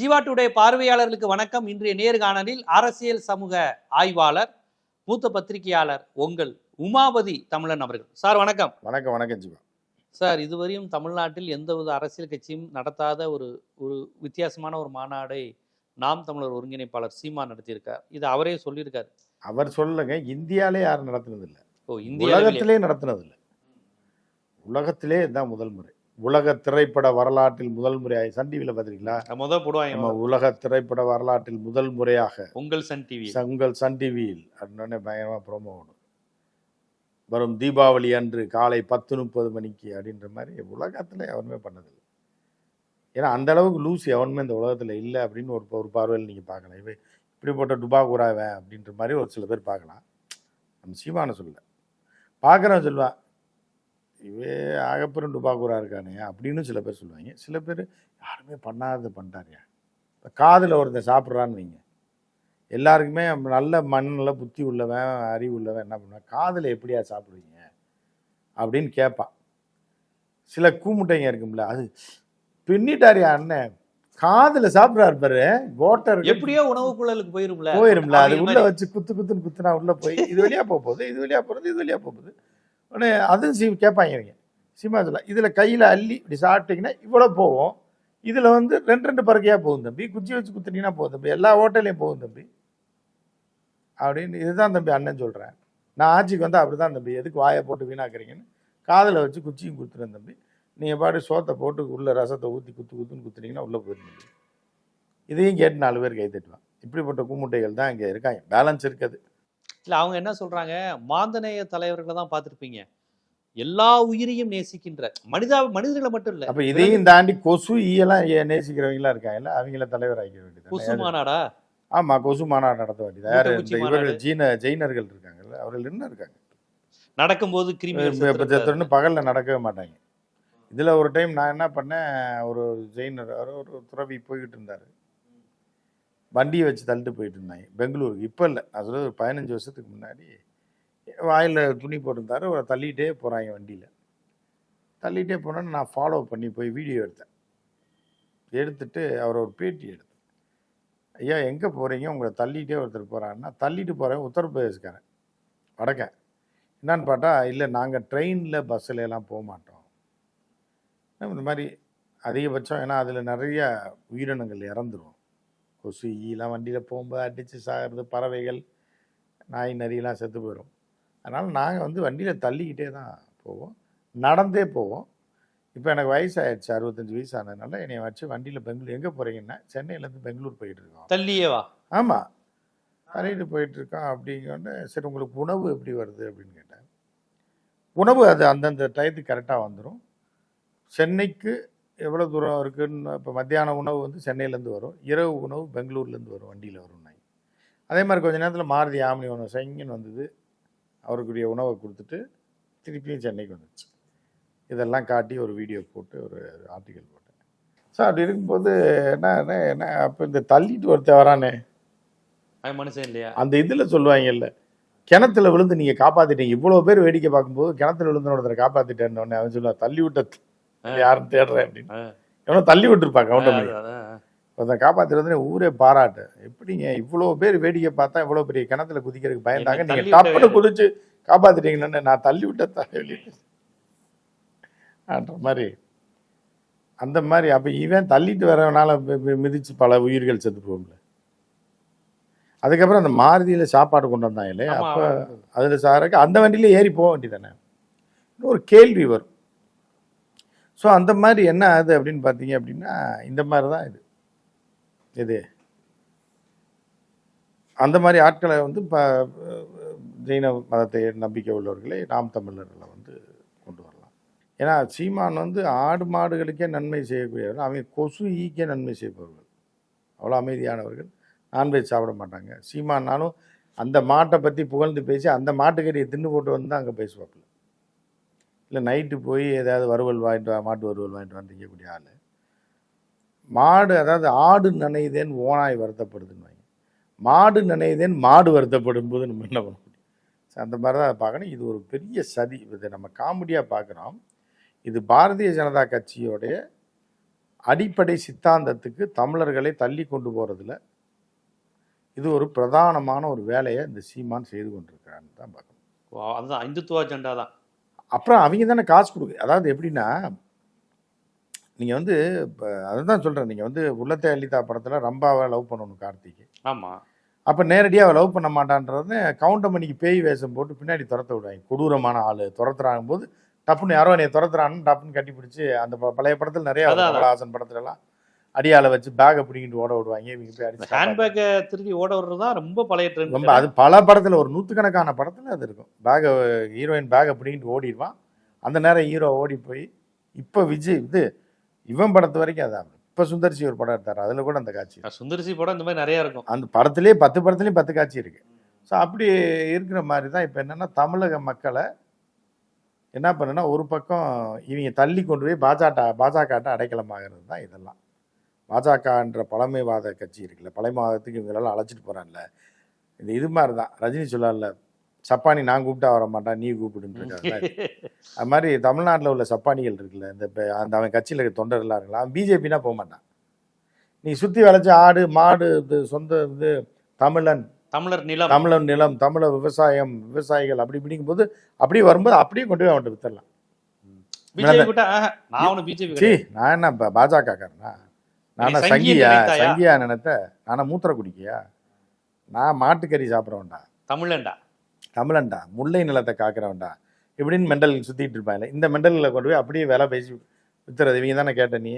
Jeeva today பார்வையாளர்களுக்கு வணக்கம். இன்றைய நேர்காணலில் அரசியல் சமூக ஆய்வாளர் மூத்த பத்திரிகையாளர் உங்கள் உமாபதி தமிழன் அவர்கள். சார் வணக்கம். வணக்கம் வணக்கம் ஜீவா. சார் இதுவரையும் தமிழ்நாட்டில் எந்தவித அரசியல் கட்சியும் நடத்தாத ஒரு ஒரு வித்தியாசமான ஒரு மாநாடை நாம் தமிழர் ஒருங்கிணைப்பாளர் சீமா நடத்தியிருக்கார். இது அவரே சொல்லியிருக்காரு. அவர் சொல்லுங்க இந்தியாலே யாரும் நடத்தினது இல்லை ஓ இந்திய அளவிலே. உலகத்திலே இதுதான் முதல் முறை. உலக திரைப்பட வரலாற்றில் முதல் முறையாக சன் டிவியில் பார்த்துருக்கீங்களா? முத போடுவாங்க நம்ம உலக திரைப்பட வரலாற்றில் முதல் முறையாக உங்கள் சன் டிவி உங்கள் சன் டிவியில் அப்படின்னே பயங்கரமாக ப்ரோமோ ஓடும் வரும் தீபாவளி அன்று காலை பத்து முப்பது மணிக்கு அப்படின்ற மாதிரி உலகத்தில் எவனுமே பண்ணதில்லை. ஏன்னா அந்த அளவுக்கு லூஸ் எவனுமே இந்த உலகத்தில் இல்லை அப்படின்னு ஒரு ஒரு பார்வையில் நீங்கள் பார்க்கலாம். இவன் இப்படிப்பட்ட டுபாகூராவன் அப்படின்ற மாதிரி ஒரு சில பேர் பார்க்கலாம். நம்ம சீமான சொல்ல பார்க்குறவன் சொல்லுவான் இவே ஆகப்பெரும் டுபாகூரா இருக்கானே அப்படின்னு சில பேர் சொல்லுவாங்க. சில பேர் யாருமே பண்ணாதது பண்ணிட்டாரியா. இப்போ காதில் ஒருத்தன் சாப்பிட்றான்னு வைங்க. எல்லாருக்குமே நல்ல மண்ணில் புத்தி உள்ளவன் அறிவு உள்ளவன் என்ன பண்ணுவான்? காதில் எப்படியா சாப்பிடுவீங்க? அப்படின்னு கேட்பான் சில கூமுட்டைங்க இருக்கும்ல அது பின்னிட்டாரியா அண்ணன். காதில் சாப்பிட்றாரு பாரு கோட்டர் எப்படியோ உணவு குழலுக்கு போயிரும்ல. போயிரும்ல அது உள்ள. வச்சு குத்து குத்துன்னு குத்துனா உள்ள போய் இது வழியா போக போகுது இது வழியா போறது இது வழியா போக போகுது. உடனே அதுவும் சீ கேட்பாங்க இவங்க இதில் கையில் அள்ளி இப்படி சாப்பிட்டீங்கன்னா இவ்வளோ போகும். இதில் வந்து ரெண்டு ரெண்டு பறக்கையாக போகும் தம்பி. குச்சி வச்சு குத்துனீங்கன்னா போகும் தம்பி. எல்லா ஹோட்டல்லையும் போகும் தம்பி. அப்படின்னு இதுதான் தம்பி அண்ணன் சொல்கிறேன் நான் ஆட்சிக்கு வந்து அப்படிதான் தம்பி. எதுக்கு வாயை போட்டு வீணாக்குறீங்கன்னு. காதில் வச்சு குச்சியும் குத்துறேன் தம்பி. நீங்கள் பாட்டு சோத்தை போட்டு உள்ளே ரசத்தை ஊற்றி குத்து குத்துன்னு குத்துனீங்கன்னா உள்ளே போயிருந்தீங்க இதையும் கேட்டு நாலு பேர் கை தட்டுவான் இப்படிப்பட்ட கும்முட்டைகள் தான் இங்கே இருக்காங்க. பேலன்ஸ் இருக்குது. இல்லை அவங்க என்ன சொல்கிறாங்க மாந்தநேய தலைவர்களை தான் பார்த்துருப்பீங்க. எல்லா உயிரையும் நேசிக்கின்ற மனிதா மனிதர்களை மட்டும் இல்ல. அப்போ இதையும் தாண்டி கொசு ஈயெல்லாம் நேசிக்கிறவங்களாம் இருக்காங்கல்ல அவங்கள தலைவர் ஆக்கிய கொசு வேண்டியது மாநாடா ஆமா கொசு மாநாடு நடத்த வேண்டியது. யார்? இந்த இவர்கள் ஜீன ஜெயினர்கள் இருக்காங்கல்ல அவர்கள் என்ன இருக்காங்க? நடக்கும்போது கிருமி பகலில் நடக்கவே மாட்டாங்க. இதில் ஒரு டைம் நான் என்ன பண்ணேன் ஒரு ஜெயினர் அவர் ஒரு துறவி போய்கிட்டு இருந்தார். வண்டியை வச்சு தள்ளிட்டு போயிட்டு இருந்தாங்க. பெங்களூருக்கு. இப்போ இல்லை. சொல்றது ஒரு பதினஞ்சு வருஷத்துக்கு முன்னாடி வாயில் துணி போட்டிருந்தாரு. அவரை தள்ளிகிட்டே போகிறாங்க வண்டியில். தள்ளிகிட்டே போனோன்னு நான் ஃபாலோ பண்ணி போய் வீடியோ எடுத்தேன். எடுத்துட்டு அவரை ஒரு பேட்டி எடுத்தேன். ஐயா எங்கே போகிறீங்க உங்களை தள்ளிகிட்டே ஒருத்தர் போகிறாருன்னா தள்ளிட்டு போகிறேன் உத்தரப்பிரதேஷ்காரன் வடக்க. என்னன்னு பார்த்தா இல்லை நாங்கள் ட்ரெயினில் பஸ்ஸில் எல்லாம் போக மாட்டோம். இந்த மாதிரி அதிகபட்சம் ஏன்னா அதில் நிறைய உயிரினங்கள் இறந்துடும் கொசு ஈலாம் வண்டியில் போகும்போது அடித்து சாகிறது பறவைகள் நாய் நரியெல்லாம் செத்து போயிடும் அதனால் நாங்கள் வந்து வண்டியில் தள்ளிக்கிட்டே தான் போவோம். நடந்தே போவோம். இப்போ எனக்கு வயசாயிடுச்சு அறுபத்தஞ்சு வயசு ஆனதுனால என்னை வச்சு வண்டியில் பெங்களூர் எங்கே போகிறீங்கன்னா சென்னையிலேருந்து பெங்களூர் போயிட்டு இருக்கோம். தள்ளியே வா. ஆமாம் தள்ளிட்டு போயிட்டு இருக்கோம் அப்படிங்கன்னு சரி உங்களுக்கு உணவு எப்படி வருது அப்படின்னு கேட்டேன். உணவு அது அந்தந்த டயத்துக்கு கரெக்டாக வந்துடும் சென்னைக்கு எவ்வளோ தூரம் இருக்குன்னு இப்போ மத்தியான உணவு வந்து சென்னையிலேருந்து வரும். இரவு உணவு பெங்களூர்லேருந்து வரும் வண்டியில் வரும் நாய் அதே மாதிரி கொஞ்ச நேரத்தில் மாருதி ஆம்னி உணவு சைங்கன்னு வந்தது. அவருக்குரிய உணவை கொடுத்துட்டு திருப்பியும் சென்னைக்கு வந்துச்சு. இதெல்லாம் காட்டி ஒரு வீடியோ போட்டு ஒரு ஆர்டிக்கல் போட்டேன். ஸோ அப்படி இருக்கும்போது என்ன என்ன என்ன அப்போ இந்த தள்ளிட்டு ஒருத்தன் வரானே. அவன் மனுஷன் இல்லையா? அந்த இதில் சொல்லுவாங்கல்ல கிணத்துல விழுந்து நீங்கள் காப்பாத்திட்டீங்க. இவ்வளோ பேர் வேடிக்கை பார்க்கும்போது கிணத்துல விழுந்து ஒருத்தரை காப்பாத்திட்டேன்னு உடனே அவன் சொல்லுவான் தள்ளி விட்ட யாரும் தேடுறேன் அப்படின்னு. எவனோ தள்ளி விட்டுருப்பான் கவுண்டர் ஒருத்தன் காப்பாத்துறது ஊரே பாராட்டு. எப்படிங்க? இவ்வளோ பேர் வேடிக்கை பார்த்தா இவ்வளோ பெரிய கிணத்துல குதிக்கிறதுக்கு பயந்தாங்க. டப்புன்னு விட்ட குதிச்சு காப்பாத்திட்டீங்கன்னு நான் தள்ளி விட்ட தலைவலி. ஆன்ற மாதிரி. அந்த மாதிரி அப்போ இவன் தள்ளிட்டு வரவனால மிதிச்சு பல உயிர்கள் செத்து போகும்ல. அதுக்கப்புறம் அந்த மாருதியில் சாப்பாடு கொண்டு வந்தாங்க இல்லையா? அப்போ. அதில் சாருக்கு அந்த வண்டியில ஏறி போக வேண்டியதானே ஒரு கேள்வி வரும். ஸோ அந்த மாதிரி என்ன ஆகுது அப்படின்னு பார்த்தீங்க அப்படின்னா இந்த மாதிரி தான் இது. இது. அந்த மாதிரி ஆட்களை வந்து இப்போ ஜெயின மதத்தை நம்பிக்கை உள்ளவர்களை நாம் தமிழர்களை வந்து கொண்டு வரலாம். ஏன்னா சீமான் வந்து ஆடு மாடுகளுக்கே நன்மை செய்யக்கூடியவர்கள் அவங்க கொசு ஈக்கே நன்மை செய்பவர்கள். அவ்வளோ அமைதியானவர்கள். நான்வெஜ் சாப்பிட மாட்டாங்க. சீமானாலும் அந்த மாட்டை பற்றி புகழ்ந்து பேசி அந்த மாட்டுக்கறியை தின்னு போட்டு வந்து தான் அங்கே பேசுவாப்புல. இல்லை நைட்டு போய் ஏதாவது வறுவல் வாங்கிட்டு வா மாட்டு வறுவல் வாங்கிட்டு வந்து திங்கக்கூடிய ஆள். மாடு அதாவது ஆடு நனையுதேன் ஓனாய் வருத்தப்படுதுன்னு வைங்க. மாடு நனையுதேன் மாடு வருத்தப்படும் போது நம்ம என்ன பண்ண முடியும்? அந்த மாதிரி தான் பார்க்கணும். இது ஒரு பெரிய சதி. இதை நம்ம காமெடியாக பார்க்குறோம். இது பாரதிய ஜனதா கட்சியோடைய அடிப்படை சித்தாந்தத்துக்கு தமிழர்களை தள்ளி கொண்டு போறதுல இது ஒரு பிரதானமான ஒரு வேலையை இந்த சீமான் செய்து கொண்டிருக்கிறான்னு தான் பார்க்கணும். அதுதான் இந்துத்துவ அஜெண்டா தான். அப்புறம் அவங்க தானே காசு கொடுக்கு அதாவது எப்படின்னா நீங்கள் வந்து அதுதான் சொல்கிறேன் நீங்கள் வந்து உள்ளத்தை அள்ளித்தா படத்தில் ரம்பாவை லவ் பண்ணணும் கார்த்திக் ஆமா. அப்போ நேரடியாக அவள் லவ் பண்ண மாட்டான்றது கவுண்டமணிக்கு பேய் வேஷம் போட்டு பின்னாடி துரத்த விடுவாங்க. கொடூரமான ஆள் துரத்துறாங்க போது டப்புன்னு யாரோ என்னை துரத்துறான்னு டப்புன்னு கட்டி பிடிச்சி அந்த பழைய படத்தில் நிறைய. கமலஹாசன் படத்துலலாம் அடியால வச்சு பேக்கை பிடிங்கிட்டு ஓட விடுவாங்க. இவங்க போய் அடிச்சு. ஹேண்ட்பேக்கை திருப்பி ஓட விடுறது தான் ரொம்ப பழைய ட்ரெண்ட் ரொம்ப அது பல படத்தில் ஒரு நூற்றுக்கணக்கான படத்தில் அது இருக்கும். பேகை ஹீரோயின் பேக்கை பிடிங்கிட்டு ஓடிடுவான். அந்த நேரம் ஹீரோ ஓடி போய் இப்போ விஜய் இது இவன் படத்து வரைக்கும் அதான். இப்போ சுந்தர்சி ஒரு படம் எடுத்தார். அதில் கூட அந்த காட்சி. சுந்தரிசி படம் இந்த மாதிரி நிறைய இருக்கும். அந்த படத்துலேயே பத்து படத்துலேயும் பத்து காட்சி இருக்கு. ஸோ அப்படி இருக்கிற மாதிரி தான் இப்போ என்னென்னா தமிழக மக்களை என்ன பண்ணுன்னா ஒரு பக்கம் இவங்க தள்ளி கொண்டு போய் பாஜக பாஜகட்ட அடைக்கலமாகிறது தான் இதெல்லாம். பாஜகன்ற பழமைவாத கட்சி இருக்குல்ல. பழமைவாதத்துக்கு இவங்களெல்லாம் அழைச்சிட்டு போகிறான்ல இந்த இது மாதிரி தான் ரஜினி சொல்லல சப்பானி நான் கூப்பிட்டா வர மாட்டான் நீ கூப்பிடுன்றிருக்காங்க அது மாதிரி தமிழ்நாட்டில் உள்ள சப்பானிகள் இருக்குல்ல இந்த அந்த அவன் கட்சியில் இருக்க தொண்டர்களாக இருக்கலாம் அவன் பிஜேபினா போக மாட்டான். நீ சுற்றி வளைச்ச ஆடு மாடு இது சொந்த இது தமிழன். தமிழர் நிலம். தமிழன் நிலம் தமிழ விவசாயம் விவசாயிகள் அப்படி இப்படிங்கும்போது அப்படியே வரும்போது அப்படியே கொண்டு போய் அவன்கிட்ட ஆஹா, நான் என்ன பாஜக காரனா? நானா சங்கியை சங்கியா நினைத்த நானா மூத்திர குடிக்கியா? நான் மாட்டுக்கறி சாப்பிட்றவன்டா. தமிழன்டா. தமிழன்டா முல்லை நிலத்தை காக்கிறவன்டா. இப்படின்னு மெண்டல் சுற்றிட்டு இருப்பாங்க இந்த மெண்டலில் கொண்டு போய் அப்படியே வேலை பேசி வித்துறது. இவங்க தானே கேட்ட நீ?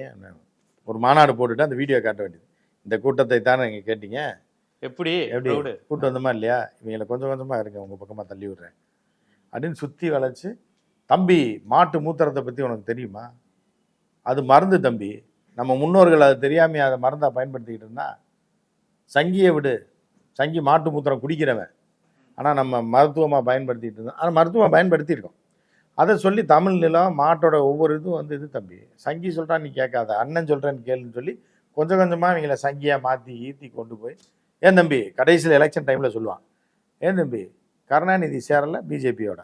ஒரு மாநாடு போட்டுட்டு அந்த வீடியோ காட்ட வேண்டியது. இந்த கூட்டத்தை தானே நீங்கள் கேட்டீங்க? எப்படி? எப்படி? Crowd? கூட்டு வந்தோமா இல்லையா? இவங்களை கொஞ்சம் கொஞ்சமாக இருங்க உங்கள் பக்கமாக தள்ளி விடுறேன். அப்படின்னு சுற்றி வளைச்சு தம்பி மாட்டு மூத்திரத்தை பற்றி உனக்கு தெரியுமா? அது மருந்து தம்பி. நம்ம முன்னோர்கள் அது தெரியாமையே அதை மருந்தா பயன்படுத்திக்கிட்டு இருந்தா சங்கியை விடு. சங்கி மாட்டு மூத்திரம் குடிக்கிறவன். ஆனால் நம்ம மருத்துவமாக பயன்படுத்திகிட்டு இருந்தோம். ஆனால் மருத்துவமாக பயன்படுத்தியிருக்கோம். அதை சொல்லி தமிழ் நிலம் மாட்டோட ஒவ்வொரு இதுவும் வந்து இது தம்பி. சங்கி சொல்கிறான் நீ கேட்காத. அண்ணன் சொல்கிறேன்னு கேளுன்னு சொல்லி கொஞ்சம் கொஞ்சமாக இவங்கள சங்கியாக மாற்றி ஈத்தி கொண்டு போய் ஏன் தம்பி கடைசியில் எலெக்ஷன் டைமில் சொல்லுவான். ஏன் தம்பி கருணாநிதி சேரலை பிஜேபியோட?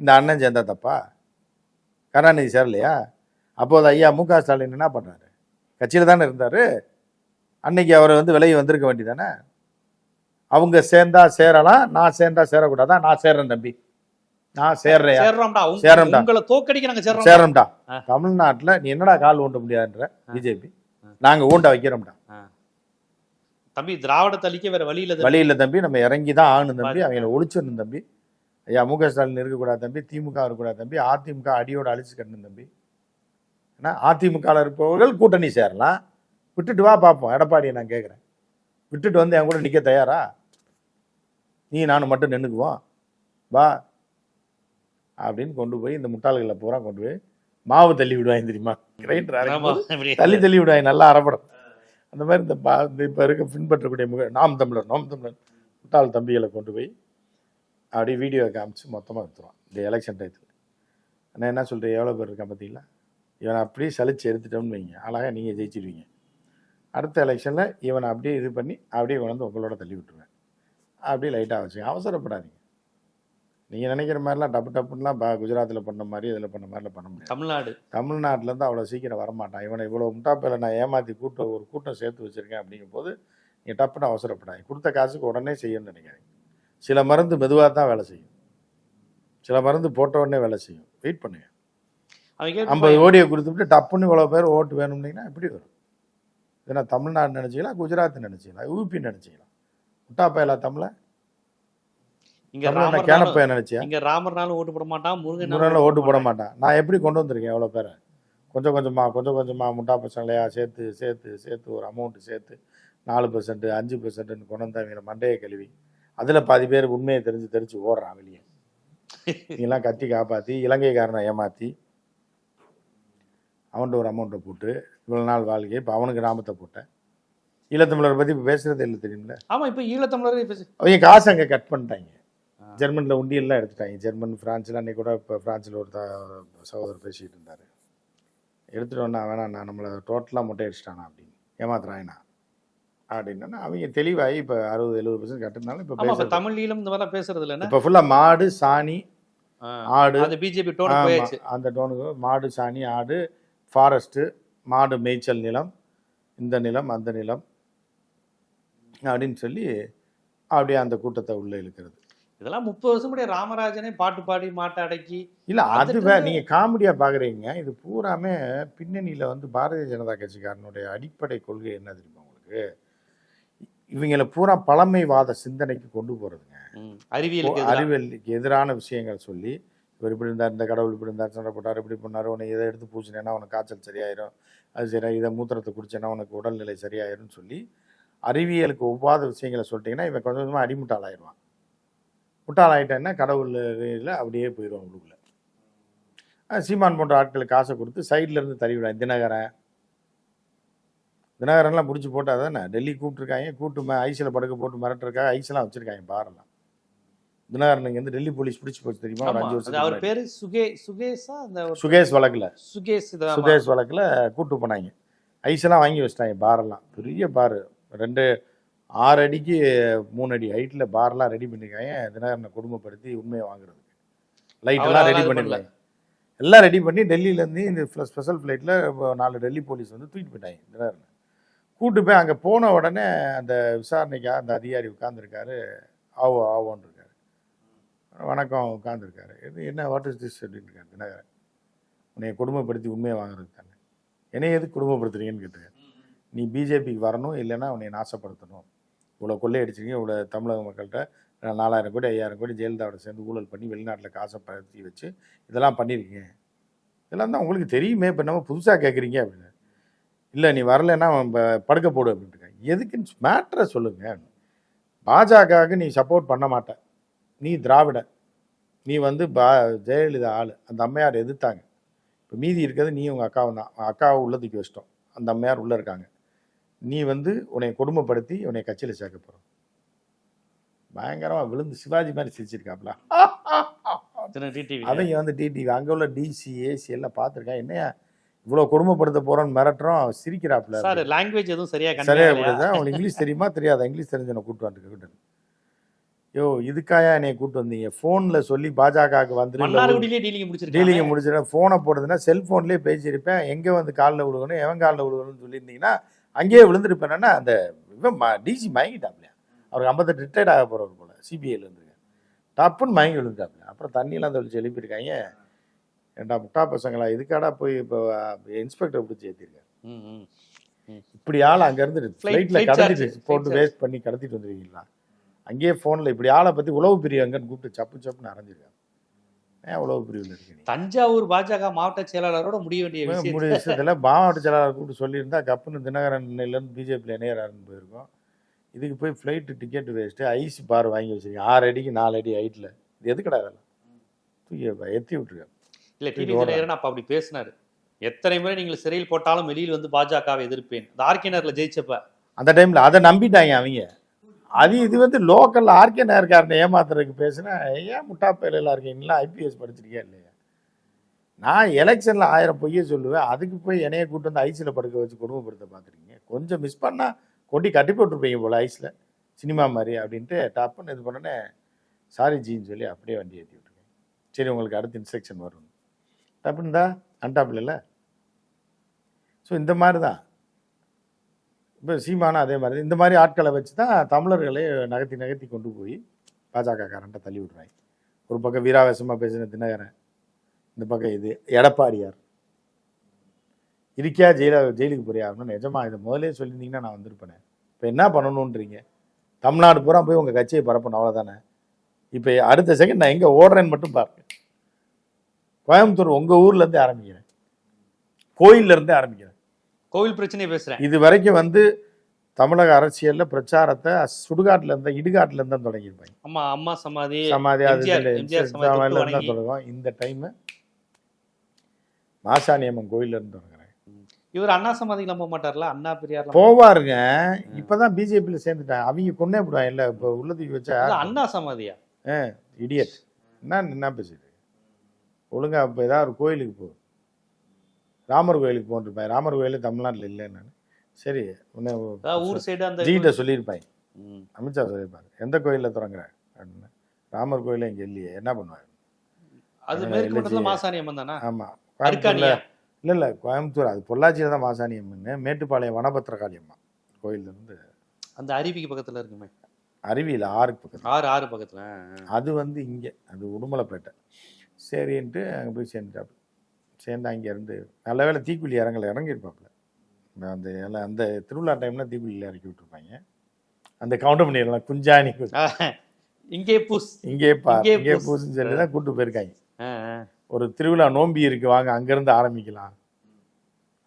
இந்த அண்ணன் சேர்ந்தா தப்பா? கருணாநிதி சேரலையா? அப்போது ஐயா மு க ஸ்டாலின் என்ன பண்ணாரு கட்சியில் தானே இருந்தார்? அன்னைக்கு அவர் வந்து விலகி வந்திருக்க வேண்டியதானே? அவங்க சேர்ந்தா சேரலாம் நான் சேர்ந்தா சேரக்கூடாதா? நான் சேர்றேன் தம்பி. நான் சேர்றேன் சேர்றோம்டா. உங்களை தோக்கடிக்க நாங்க சேர்றோம் சேரம்டா. தமிழ்நாட்டில் நீ என்னடா கால் ஊண்ட முடியாதுன்ற? பிஜேபி. நாங்கள் ஊண்ட வைக்கிறோம்டா. தம்பி திராவிட தளிக்க வேற வழி இல்ல தம்பி. வழி இல்லை தம்பி. நம்ம இறங்கி தான் ஆகணும் தம்பி. அவங்கள ஒழிச்சிடணும் தம்பி. ஐயா மு க ஸ்டாலின் இருக்கக்கூடாது தம்பி. திமுக இருக்கக்கூடாது தம்பி. அதிமுக அடியோட அழிச்சு கட்டணும் தம்பி. ஏன்னா அதிமுகவில் இருப்பவர்கள் கூட்டணி சேரலாம். விட்டுட்டு வா பார்ப்போம் எடப்பாடியை நான் கேட்குறேன் விட்டுட்டு வந்து என் கூட நிற்க தயாரா? நீ நானும் மட்டும் நின்றுக்குவோம் வா. அப்படின்னு கொண்டு போய் இந்த முட்டாள்களை பூரா கொண்டு போய் மாவு தள்ளி விடுவாங்க தெரியுமா? கிரைண்டர். தள்ளி தள்ளி விடுவாங்க நல்லா அறப்படும் அந்த மாதிரி இந்த பா இந்த இப்போ இருக்க பின்பற்றக்கூடிய முக நாம் தமிழர் நாம் தமிழர் முட்டாள் தம்பிகளை கொண்டு போய் அப்படியே வீடியோ காமிச்சு மொத்தமாக விற்றுருவான் இந்த எலெக்ஷன் டயத்தில் நான் என்ன சொல்கிறேன் எவ்வளோ பேர் இருக்கான் பார்த்தீங்களா? இவனை அப்படியே சலிச்சு எடுத்துட்டோம்னு வைங்க. அழகாக நீங்கள் ஜெயிச்சிடுவீங்க அடுத்த எலெக்ஷனில் இவனை அப்படியே இது பண்ணி அப்படியே கொண்டு வந்து உங்களோட தள்ளி விட்டுருவேன். அப்படியே லைட்டாக வச்சுங்க அவசரப்படாதீங்க. நீங்கள் நினைக்கிற மாதிரிலாம் டப்பு டப்புன்னுலாம் பா குஜராத்தில் பண்ண மாதிரி இதில் பண்ண மாதிரிலாம் பண்ண முடியாது. தமிழ்நாடு. தமிழ்நாட்டிலேருந்து அவ்வளோ சீக்கிரம் வரமாட்டான். இவனை இவ்வளோ முட்டாப்பையில் நான் ஏமாற்றி கூட்டம் ஒரு கூட்டம் சேர்த்து வச்சுருக்கேன் அப்படிங்கும் போது நீங்கள் டப்புன்னு அவசரப்படாதீங்க. கொடுத்த காசுக்கு உடனே செய்யணும்னு நினைக்காதீங்க. சில மருந்து மெதுவாக தான் வேலை செய்யும். சில மருந்து போட்ட உடனே வேலை செய்யும். வெயிட் பண்ணுங்க. ஐம்பது கோடியை கொடுத்துட்டு டப்புன்னு இவ்வளோ பேர் ஓட்டு வேணும்னீங்கன்னா எப்படி வரும்? இதுனா தமிழ்நாடு நினச்சிக்கலாம் குஜராத் நினச்சிக்கலாம் யூபி நினச்சிக்கலாம். தமிழை? இங்க தமிழை ராமர்னாலும் கேனப்பைய நினச்சியா? இங்க ராமர்னாலும் ஓட்டு போட மாட்டான் முருகன் ஓட்டு போட மாட்டான். நான் எப்படி கொண்டு வந்திருக்கேன் எவ்வளோ பேரை? கொஞ்சம் கொஞ்சமாக கொஞ்சம் கொஞ்சமாக முட்டா பசங்களையா சேர்த்து சேர்த்து சேர்த்து ஒரு அமௌண்ட்டு சேர்த்து நாலு பர்சன்ட் அஞ்சு பர்சன்ட்னு கொண்டு வந்து அவங்கள மண்டையை கழுவி. அதில் பாதி பேர் உண்மையை தெரிஞ்சு தெரிஞ்சு ஓடுறான் வெளியே. நீங்களாம் கத்தி காப்பாற்றி இலங்கைக்காரனை ஏமாற்றி அவன்கிட்ட ஒரு அமௌண்ட்டை போட்டு இவ்வளோ நாள் வாழ்க்கை இப்போ அவனுக்கு நாமத்தை போட்டேன். ஈழத்தமிழரை பற்றி இப்போ பேசுகிறதே இல்லை தெரியுமில்ல ஆமா இப்ப ஈழத்தமிழர் இப்ப அவங்க காசு அங்கே கட் பண்ணிட்டாங்க. ஜெர்மனில் உண்டியல்லாம் எடுத்துட்டாங்க. ஜெர்மன் ஃப்ரான்ஸில் அன்றைக்கி கூட இப்போ ஃப்ரான்ஸில் ஒரு சகோதரர் பேசிகிட்டு இருந்தார். எடுத்துட்டோன்னா நான் நம்மளை டோட்டலாக முட்டை அடிச்சிட்டானா அப்படின்னு. ஏமாத்துறாங்கண்ணா அப்படின்னா. அவங்க தெளிவாகி இப்போ அறுபது எழுபது பர்சன்ட் கட்டுனாலும் இப்போ தமிழ் ஈழம் இந்த மாதிரி பேசுறது இல்லைன்னா இப்போ ஃபுல்லாக மாடு சாணி ஆடு. அது பிஜேபி டோன் அந்த டோனுக்கு மாடு சாணி ஆடு ஃபாரஸ்ட்டு மாடு மேய்ச்சல் நிலம் இந்த நிலம் அந்த நிலம் அப்படின்னு சொல்லி அப்படியே அந்த கூட்டத்தை உள்ளே இழுக்கிறது. இதெல்லாம் முப்பது வருஷம் முன்னாடி ராமராஜனே பாட்டு பாடி மாட்டை அடக்கி இல்ல அது நீங்க காமெடியா பாக்குறீங்க. இது பூராமே பின்னணியில வந்து பாரதிய ஜனதா கட்சிக்காரனுடைய அடிப்படை கொள்கை என்ன தெரியுமா உங்களுக்கு? இவங்களை பூரா பழமைவாத சிந்தனைக்கு கொண்டு போறதுங்க. ம், அறிவியலுக்கு எதிரா. அறிவியலுக்கு எதிரான விஷயங்கள் சொல்லி இவர் இப்படி இருந்தார் இந்த கடவுள் இப்படி இருந்தார் சண்டை போட்டார் இப்படி பண்ணார் உன்னை இதை எடுத்து பூச்சினேன்னா உனக்கு காய்ச்சல் சரியாயிரும் அது சரியா இதை மூத்திரத்தை குடிச்சேன்னா உனக்கு உடல்நிலை சரியாயிரும்னு சொல்லி அறிவியலுக்கு ஒவ்வாத விஷயங்களை சொல்லிட்டீங்கன்னா இவன் கொஞ்சம் கொஞ்சமாக அடிமுட்டாளாயிடுவான். முட்டாளாயிட்டேன்னா கடவுள் இதில் அப்படியே போயிடுவான் உள்ளுக்குள்ள. சீமான் போன்ற ஆட்களுக்கு காசை கொடுத்து சைடுல இருந்து தள்ளி விடுவாங்க தினகரன். தினகரன்லாம் பிடிச்சி போட்டு அதானே டெல்லி கூப்பிட்டுருக்காங்க. கூட்டு ஐசியில் படுக்க போட்டு மிரட்டுறக்காக ஐஸ்லாம் வச்சிருக்காங்க பாரெல்லாம் தினகரன் இங்க வந்து டெல்லி போலீஸ் பிடிச்சி போச்சு தெரியுமா? ஒரு அஞ்சு வருஷத்துக்கு அவர். பேரு சுகே சுகேஷா? அந்த சுகேஷ் வழக்குல. சுகேஷ் சுகேஷ் வழக்குல கூட்டு போனாங்க. ஐஸ்லாம் வாங்கி வச்சிட்டாங்க பாரெல்லாம் பெரிய பார். ரெண்டு ஆறு அடிக்கு மூணு அடி. ஹைட்டில் பார்லாம் ரெடி பண்ணிருக்காங்க. தினகரனை குடும்பப்படுத்தி உண்மையை வாங்குறதுக்கு. லைட் அவர் எல்லாம் ரெடி பண்ணிருக்காங்க. எல்லாம் ரெடி பண்ணி டெல்லியிலேருந்து இந்த ஸ்பெஷல் ஃப்ளைட்டில் நாலு டெல்லி போலீஸ் வந்து தூக்கிட்டு போயிட்டாங்க தினகரனை. கூட்டு போய் அங்கே போன உடனே அந்த விசாரணைக்காக அந்த அதிகாரி உட்காந்துருக்காரு ஆவோ ஆவோன்னு இருக்காரு வணக்கம் உட்காந்துருக்காரு இது என்ன வாட் இஸ் திஸ் அப்படின்னு இருக்காரு தினகரன். உன்னை குடும்பப்படுத்தி உண்மையை வாங்குறதுக்கு தானே. என்னைய எதுக்கு குடும்பப்படுத்துறீங்கன்னு கேட்டுருக்காரு. நீ பிஜேபிக்கு வரணும் இல்லைன்னா உன்னை நாசப்படுத்தணும் இவ்வளோ கொள்ளையடிச்சிருக்கீங்க இவ்வளோ தமிழக மக்கள்கிட்ட நாலாயிரம் கோடி ஐயாயிரம் கோடி ஜெயலலிதாவோட சேர்ந்து ஊழல் பண்ணி வெளிநாட்டில் காசை பருத்தி வச்சு இதெல்லாம் பண்ணியிருக்கீங்க இதெல்லாம் தான் உங்களுக்கு தெரியுமே இப்போ நம்ம புதுசாக கேட்குறீங்க அப்படின்னு. இல்லை நீ வரலைன்னா அவன் ப- படுக்க போடு அப்படின்ட்டு இருக்காங்க. எதுக்குன்னு மேட்ரை சொல்லுங்கள் பாஜகவுக்கு நீ சப்போர்ட் பண்ண மாட்ட. நீ திராவிட. நீ வந்து பா ஜெயலலிதா ஆள். அந்த அம்மையார் எதிர்த்தாங்க. இப்போ மீதி இருக்கிறது நீ உங்கள் அக்காவும் தான். அக்காவை உள்ள தூக்கி வச்சிட்டோம். அந்த அம்மையார் உள்ளே இருக்காங்க. நீ வந்து உன்னை கொடுமைப்படுத்தி உன்னை கட்சியில் சேர்க்க போகிறோம் பயங்கரமாக விழுந்து சிவாஜி மாதிரி சிரிச்சிருக்காப்ல. அவங்க வந்து டிடிவி அங்கே உள்ள டிசி ஏசி எல்லாம் பார்த்துருக்கேன். என்னையா இவ்வளோ கொடுமைப்படுத்த போகிறோன்னு மிரட்டுறோம் சிரிக்கிறாப்புல சார் லாங்குவேஜ் எதுவும் சரியா சரியா கண்டிப்பா விடுதா உங்களுக்கு இங்கிலீஷ் தெரியுமா? தெரியாதா. இங்கிலீஷ் தெரிஞ்சவனை கூட்டு வந்துட்டு யோ இதுக்காயா என்னை கூட்டு வந்தீங்க? ஃபோனில் சொல்லி பாஜகவுக்கு முடிச்சிருக்காங்க. டீலிங்கை முடிச்சிட்டேன் ஃபோனை போடுறதுன்னா செல்ஃபோன்லேயே பேசியிருப்பேன். எங்கே வந்து காலில் விழுகணும் எவன் காலில் விழுகணும்னு சொல்லியிருந்தீங்கன்னா அங்கேயே விழுந்திருப்பேன்னா அந்த இவன் டிசி மயங்கிட்டாப்லையா? அவருக்கு ஐம்பத்தெட்டு ரிட்டையர்ட் ஆக போகிறவர் போல் சிபிஐல இருந்துருங்க டப்புன்னு மயங்கி விழுந்துட்டாப்ல அப்புறம் தண்ணியெல்லாம் தொழிச்சு எழுப்பியிருக்காங்க ஏன்டா முட்டா பசங்களா இதுக்காடா போய் இப்போ இன்ஸ்பெக்டர் பிடிச்சி ஏற்றிருக்காரு ம், ம். இப்படி ஆள் அங்கேருந்து ஃப்ளைட்டில் கடத்திட்டு போட்டு வேஸ்ட் பண்ணி கடத்திட்டு வந்துருக்கீங்களா? அங்கேயே ஃபோனில் இப்படி ஆளை பற்றி உளவு பிரிவாங்கன்னு கூப்பிட்டு சப்பு சப்புன்னு அரைஞ்சிருக்காங்க ஏன் உளவு பிரிவில் இருக்கீங்க? தஞ்சாவூர் பாஜக மாவட்ட செயலாளரோட முடிய வேண்டிய விஷயம். முடிய விஷயத்தில் மாவட்ட செயலாளர் கூப்பிட்டு சொல்லியிருந்தா கப்புன்னு தினகரன் இன்னையிலேருந்து பிஜேபியில் இணையறாருன்னு போயிருக்கோம். இதுக்கு போய் flight ticket waste ice bar வாங்கி வச்சிருக்கீங்க. ஆறு அடிக்கு நாலு அடி ஹைட்டில் இது எதுக்கடா அதெல்லாம் தூக்கி எத்தி விட்டுருக்காங்க இல்ல ஓடுறாங்க. தினகரன் அப்ப அப்படி பேசினாரு. எத்தனை முறை நீங்கள் சிறையில் போட்டாலும் வெளியில் வந்து பாஜகவை எதிர்ப்பேன். இந்த ஆர்கேனர்ல ஜெயிச்சப்ப. அந்த டைமில் அதை நம்பிட்டாங்க அவங்க. அது இது வந்து லோக்கல் ஆர்கே நேர்காரனை ஏமாத்துறதுக்கு பேசுனா ஏன் முட்டா பேரெல்லாம் இருக்கீங்களா ஐபிஎஸ் படிச்சிருக்கே இல்லையா? நான் எலெக்ஷனில் ஆயிரம் பொய்ய சொல்லுவேன். அதுக்கு போய் என்னைய கூட்டு வந்து ஐஸில் படுக்க வச்சு குடும்பப்படுத்த பார்த்துருக்கீங்க கொஞ்சம் மிஸ் பண்ணால் கொட்டி கட்டி போட்டிருப்பீங்க போல் ஐஸில் சினிமா மாதிரி அப்படின்ட்டு டப்புன்னு இது பண்ணோன்னே சாரி ஜின்னு சொல்லி அப்படியே வண்டி ஏற்றி விட்டுருக்கேன் சரி உங்களுக்கு அடுத்த இன்ஸ்ட்ரக்ஷன் வரும் டப்புன்னு தான் அன்டாப்பில் இல்லை? ஸோ இந்த மாதிரி தான். இப்போ சீமானும் அதே மாதிரி. இந்த மாதிரி ஆட்களை வச்சு தான் தமிழர்களை நகர்த்தி நகர்த்தி கொண்டு போய் பாஜக காரன்ட்ட தள்ளி விடுறாங்க. ஒரு பக்கம் வீராவேசமாக பேசின தினகரன் இந்த பக்கம் இது எடப்பாடியார். இருக்கியா ஜெயில ஜெயிலுக்கு போறியா அப்படின்னு நிஜமா இதை முதலே சொல்லியிருந்தீங்கன்னா நான் வந்திருப்பேனே. இப்போ என்ன பண்ணணுன்றீங்க தமிழ்நாடு பூரா போய் உங்கள் கட்சியை பரப்பணும் அவ்வளோதானே இப்போ அடுத்த செகண்ட் நான் எங்கே ஓடுறேன்னு மட்டும் பாருங்க. கோயம்புத்தூர் உங்கள் ஊர்லேருந்து ஆரம்பிக்கிறேன். கோயிலேருந்தே ஆரம்பிக்கிறேன். கோவில் பிரச்சனையை பேசுறேன். இது வரைக்கும் வந்து தமிழக அரசியல்ல பிரச்சாரத்தை சுடுகாட்டுல இருந்தா இடுகாட்டுல இருந்தா தொடங்கியிருப்பாங்க. அம்மா அம்மா சமாதி சமாதி அது. தொடங்கும் இந்த டைம் மாசாணியம்மன் கோயில்ல இருந்து தொடங்குறேன் இவர் அண்ணா சமாதிக்கு போக மாட்டார்ல? அண்ணா பெரியார் போவாருங்க. இப்பதான் பிஜேபியில சேர்ந்துட்டாங்க. அவங்க கொண்டே போடுவாங்க இல்ல இப்ப உள்ளதுக்கு வச்சா அண்ணா சமாதியா? இடியட் என்ன என்ன பேசிட்டு? ஒழுங்கா இப்ப ஏதாவது ஒரு கோயிலுக்கு போ. ராமர் கோயிலுக்கு போன்றிருப்பேன் ராமர் கோயிலு தமிழ்நாட்டுல இல்லை நான். சரி ஊர் சைடு அந்த ஜிகிட்ட சொல்லியிருப்பாங்க ம். அமித்ஷா சொல்லியிருப்பாரு. எந்த கோயிலில் தொடங்குற அப்படின்னு. ராமர் கோயிலும் இங்கே இல்லையே. என்ன பண்ணுவாங்க அது மாசாணி அம்மன் தானா? ஆமாம் அருக்காணியா இல்லை இல்லை கோயம்புத்தூர். அது பொள்ளாச்சியில் தான் மாசாணி அம்மன் மேட்டுப்பாளையம் வனபத்திரகாளி அம்மா கோயிலேருந்து அந்த அருவிக்கு பக்கத்துல இருக்குமே. அருவியில் ஆறுக்கு பக்கத்தில். ஆறு ஆறு பக்கத்துல. அது வந்து இங்கே. அது உடுமலைப்பேட்டை. சரின்ட்டு அங்கே போய் சேர்ந்துட்டாப்புல. சேர்ந்து அங்கே இருந்து நல்ல வேளை தீக்குழி இறங்கல இறங்கியிருப்பாப்புல. அந்த எல்லாம் அந்த திருவிழா டைமில் தீக்குழியில் இறக்கி விட்டுருப்பாங்க. அந்த கவுண்டர் பண்ணிடலாம் குஞ்சாணி இங்கே புஷ் இங்கே பா இங்கே. பூசுன்னு சொல்லி தான் கூப்பிட்டு போயிருக்காங்க. ஒரு திருவிழா நோம்பி இருக்கு வாங்க அங்கேருந்து ஆரம்பிக்கலாம்.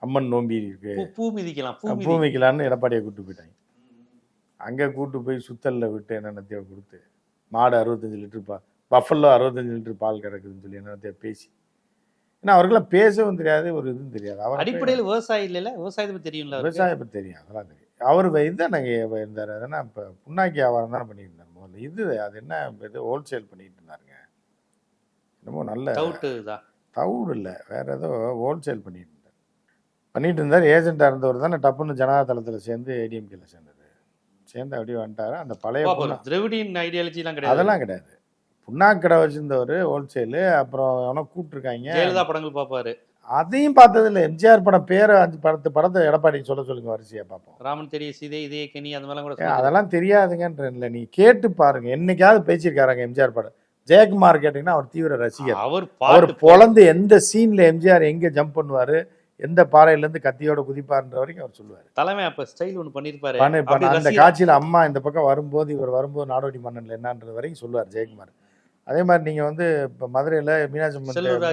அம்மன் நோம்பி இருக்கு. பூ பூ மிதிக்கலாம் பூ பூ மிதி. வைக்கலான்னு எடப்பாடியை கூப்பிட்டு போயிட்டாங்க. அங்கே கூப்பிட்டு போய் சுத்தலில் விட்டு என்னென்னத்தையோ கொடுத்து மாடு அறுபத்தஞ்சு லிட்டர் பால் பஃபல்லோ அறுபத்தஞ்சு லிட்டர் பால் கிடக்குதுன்னு சொல்லி என்னென்னத்தையோ பேசி ஏன்னா அவருக்கெல்லாம் பேசவும் தெரியாது ஒரு இதுவும் தெரியாது. அவர் அடிப்படையில் விவசாயி இல்லைல்ல விவசாயத்தை பத்தி தெரியும்ல? விவசாயம் பற்றி தெரியும் அதெல்லாம் தெரியும். அவர் இதுதான் நாங்கள் இருந்தார் அதனால் இப்போ புண்ணாக்கி வியாபாரம் தானே பண்ணிட்டு இருந்தார் முதல்ல. இது அது என்ன இது ஹோல்சேல் பண்ணிட்டு இருந்தாருங்க. என்னமோ நல்ல தவுடு இல்லை வேற ஏதோ ஹோல்சேல் பண்ணிட்டு இருந்தார். பண்ணிட்டு இருந்தார் ஏஜென்ட்டாக இருந்தவர் தானே டப்புன்னு ஜனதா தளத்தில் சேர்ந்து ஏடிஎம்கேல சேர்ந்தார் சேர்ந்து அப்படியே வந்துட்டாரு அந்த பழைய திரவிடியன் ஐடியாலஜி எல்லாம் கிடையாது. அதெல்லாம் கிடையாது. புண்ணாக்கடை வச்சிருந்தவர் ஹோல்சேலு அப்புறம் எவனோ கூப்பிட்டுருக்காங்க. ஜெயலலிதா படங்கள் பாப்பாரு அதையும் பார்த்தது இல்லை எம்ஜிஆர் படம் பேரை அஞ்சு படத்து படத்தை எடப்பாடி சொல்ல சொல்லுங்க வரிசையா பார்ப்போம். ராமன் தெரிய சீதை இதே கனி அந்த மாதிரிலாம் கூட. அதெல்லாம் தெரியாதுங்கன்ற இல்லை நீ கேட்டு பாருங்க. என்னைக்காவது பேசியிருக்காராங்க எம்ஜிஆர் படம். ஜெயக்குமார் கேட்டீங்கன்னா அவர் தீவிர ரசிகர். அவர் அவர் பொழந்து எந்த சீன்ல எம்ஜிஆர் எங்க ஜம்ப் பண்ணுவாரு எந்த பாறையில இருந்து கத்தியோட குதிப்பாருன்ற வரைக்கும் அவர் சொல்லுவாரு. தலைமை அப்ப ஸ்டைல் ஒன்று பண்ணிருப்பாரு. பண்ணு பண்ணு. அப்படி அந்த. காட்சியில அம்மா இந்த பக்கம் வரும்போது இவர் வரும்போது நாடோடி மன்னன்ல என்னன்றது வரைக்கும் சொல்லுவார் ஜெயக்குமார். அதே மாதிரி நீங்க வந்து இப்ப மதுரையில மீனாட்சி.